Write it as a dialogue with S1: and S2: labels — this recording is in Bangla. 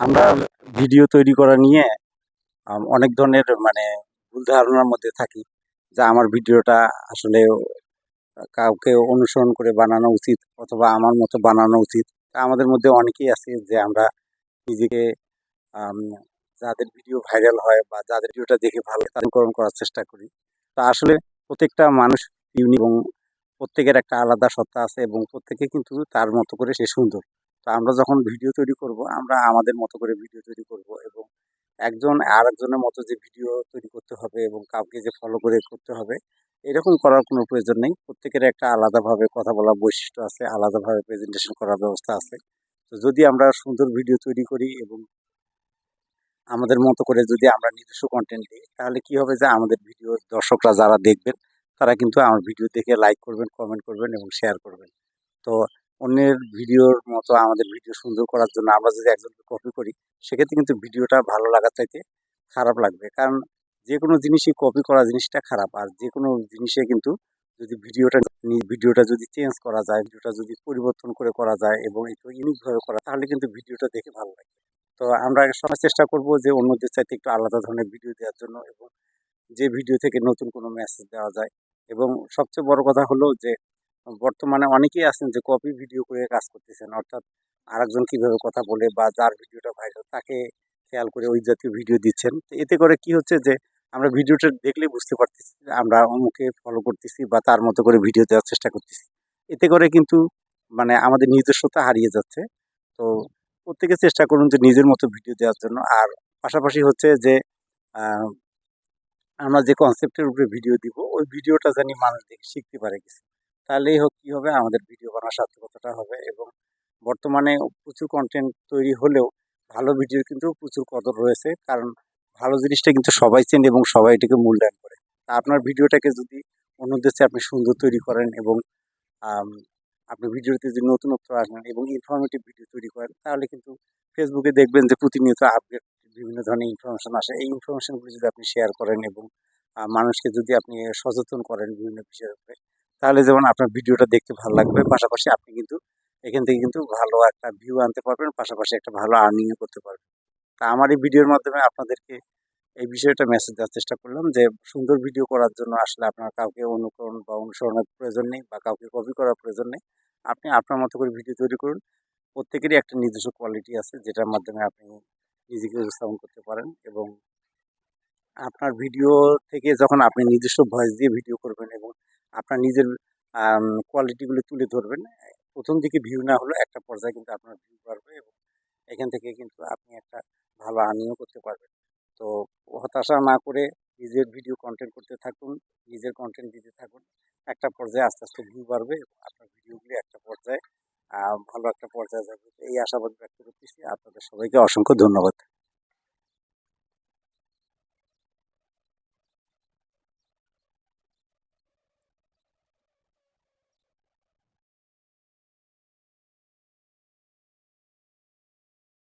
S1: আমরা ভিডিও তৈরি করা নিয়ে অনেক ধরনের মানে ভুল ধারণার মধ্যে থাকি যে আমার ভিডিওটা আসলে কাউকে অনুসরণ করে বানানো উচিত অথবা আমার মতো বানানো উচিত। তা আমাদের মধ্যে অনেকেই আছে যে আমরা নিজেকে যাদের ভিডিও ভাইরাল হয় বা যাদের ভিডিওটা দেখে ভালো অনুকরণ করার চেষ্টা করি। তা আসলে প্রত্যেকটা মানুষ ইউনিক এবং প্রত্যেকের একটা আলাদা সত্তা আছে এবং প্রত্যেকে কিন্তু তার মতো করে সে সুন্দর। তো আমরা যখন ভিডিও তৈরি করব, আমরা আমাদের মতো করে ভিডিও তৈরি করব এবং একজন আর একজনের মতো যে ভিডিও তৈরি করতে হবে এবং কাউকে যে ফলো করে করতে হবে, এরকম করার কোনো প্রয়োজন নেই। প্রত্যেকের একটা আলাদাভাবে কথা বলার বৈশিষ্ট্য আছে, আলাদাভাবে প্রেজেন্টেশন করার ব্যবস্থা আছে। তো যদি আমরা সুন্দর ভিডিও তৈরি করি এবং আমাদের মতো করে যদি আমরা নিজস্ব কন্টেন্ট দিই, তাহলে কি হবে যে আমাদের ভিডিও দর্শকরা যারা দেখবেন, তারা কিন্তু আমার ভিডিও দেখে লাইক করবেন কমেন্ট করবেন এবং শেয়ার করবেন। তো অন্যের ভিডিওর মতো আমাদের ভিডিও সুন্দর করার জন্য আমরা যদি একজনকে কপি করি, সেক্ষেত্রে কিন্তু ভিডিওটা ভালো লাগার চাইতে খারাপ লাগবে। কারণ যে কোনো জিনিসই কপি করা জিনিসটা খারাপ। আর যে কোনো জিনিসে কিন্তু যদি ভিডিওটা ভিডিওটা যদি চেঞ্জ করা যায়, ভিডিওটা যদি পরিবর্তন করে করা যায় এবং একটু ইউনিকভাবে করা, তাহলে কিন্তু ভিডিওটা দেখে ভালো লাগে। তো আমরা সবাই চেষ্টা করব যে অন্যদের চাইতে একটু আলাদা ধরনের ভিডিও দেওয়ার জন্য এবং যে ভিডিও থেকে নতুন কোনো মেসেজ দেওয়া যায়। এবং সবচেয়ে বড় কথা হলো যে বর্তমানে অনেকেই আছেন যে কপি ভিডিও করে কাজ করতেছেন, অর্থাৎ আরেকজন কীভাবে কথা বলে বা যার ভিডিওটা ভাইরাল তাকে খেয়াল করে ওই জাতীয় ভিডিও দিচ্ছেন। তো এতে করে কি হচ্ছে যে আমরা ভিডিওটা দেখলেই বুঝতে পারতেছি, আমরা অমুকে ফলো করতেছি বা তার মতো করে ভিডিও দেওয়ার চেষ্টা করতেছি। এতে করে কিন্তু মানে আমাদের নিজস্বতা হারিয়ে যাচ্ছে। তো প্রত্যেকে চেষ্টা করুন যে নিজের মতো ভিডিও দেওয়ার জন্য। আর পাশাপাশি হচ্ছে যে আমরা যে কনসেপ্টের উপরে ভিডিও দিব, ওই ভিডিওটা জানি মানুষ দেখে শিখতে পারে কিছু। তাহলেই হোক কী হবে, আমাদের ভিডিও বানার সার্থকতাটা হবে এবং বর্তমানে প্রচুর কন্টেন্ট তৈরি হলেও ভালো ভিডিওর কিন্তু প্রচুর কদর রয়েছে। কারণ ভালো জিনিসটা কিন্তু সবাই চেন এবং সবাই এটাকে মূল্যায়ন করে। তা আপনার ভিডিওটাকে যদি অন্যদের চেয়ে আপনি সুন্দর তৈরি করেন এবং আপনি ভিডিওতে যদি নতুনত্ব আসেন এবং ইনফরমেটিভ ভিডিও তৈরি করেন, তাহলে কিন্তু ফেসবুকে দেখবেন যে প্রতিনিয়ত আপডেট বিভিন্ন ধরনের ইনফরমেশন আসে। এই ইনফরমেশনগুলো যদি আপনি শেয়ার করেন এবং মানুষকে যদি আপনি সচেতন করেন বিভিন্ন বিষয়ের উপরে তাহলে যেমন আপনার ভিডিওটা দেখতে ভালো লাগবে, পাশাপাশি আপনি কিন্তু এখান থেকে কিন্তু ভালো একটা ভিউ আনতে পারবেন, পাশাপাশি একটা ভালো আর্নিংও করতে পারবেন। তা আমার এই ভিডিওর মাধ্যমে আপনাদেরকে এই বিষয়টা মেসেজ দেওয়ার চেষ্টা করলাম যে, সুন্দর ভিডিও করার জন্য আসলে আপনার কাউকে অনুকরণ বা অনুসরণের প্রয়োজন নেই বা কাউকে কপি করার প্রয়োজন নেই। আপনি আপনার মতো করে ভিডিও তৈরি করুন। প্রত্যেকেরই একটা নিজস্ব কোয়ালিটি আছে যেটার মাধ্যমে আপনি নিজেকে উপস্থাপন করতে পারেন এবং আপনার ভিডিও থেকে যখন আপনি নিজস্ব ভয়েস দিয়ে ভিডিও করবেন আপনার নিজের কোয়ালিটিগুলো তুলে ধরবেন। প্রথম দিকে ভিউ না হলেও একটা পর্যায়ে কিন্তু আপনার ভিউ বাড়বে এবং এখান থেকে কিন্তু আপনি একটা ভালো আর্নিংও করতে পারবেন। তো হতাশা না করে নিজের ভিডিও কন্টেন্ট করতে থাকুন, নিজের কন্টেন্ট দিতে থাকুন। একটা পর্যায়ে আস্তে আস্তে ভিউ বাড়বে এবং আপনার ভিডিওগুলি একটা পর্যায়ে ভালো একটা পর্যায়ে যাবে। এই আশাবাদ ব্যক্ত করতেছি। আপনাদের সবাইকে অসংখ্য ধন্যবাদ।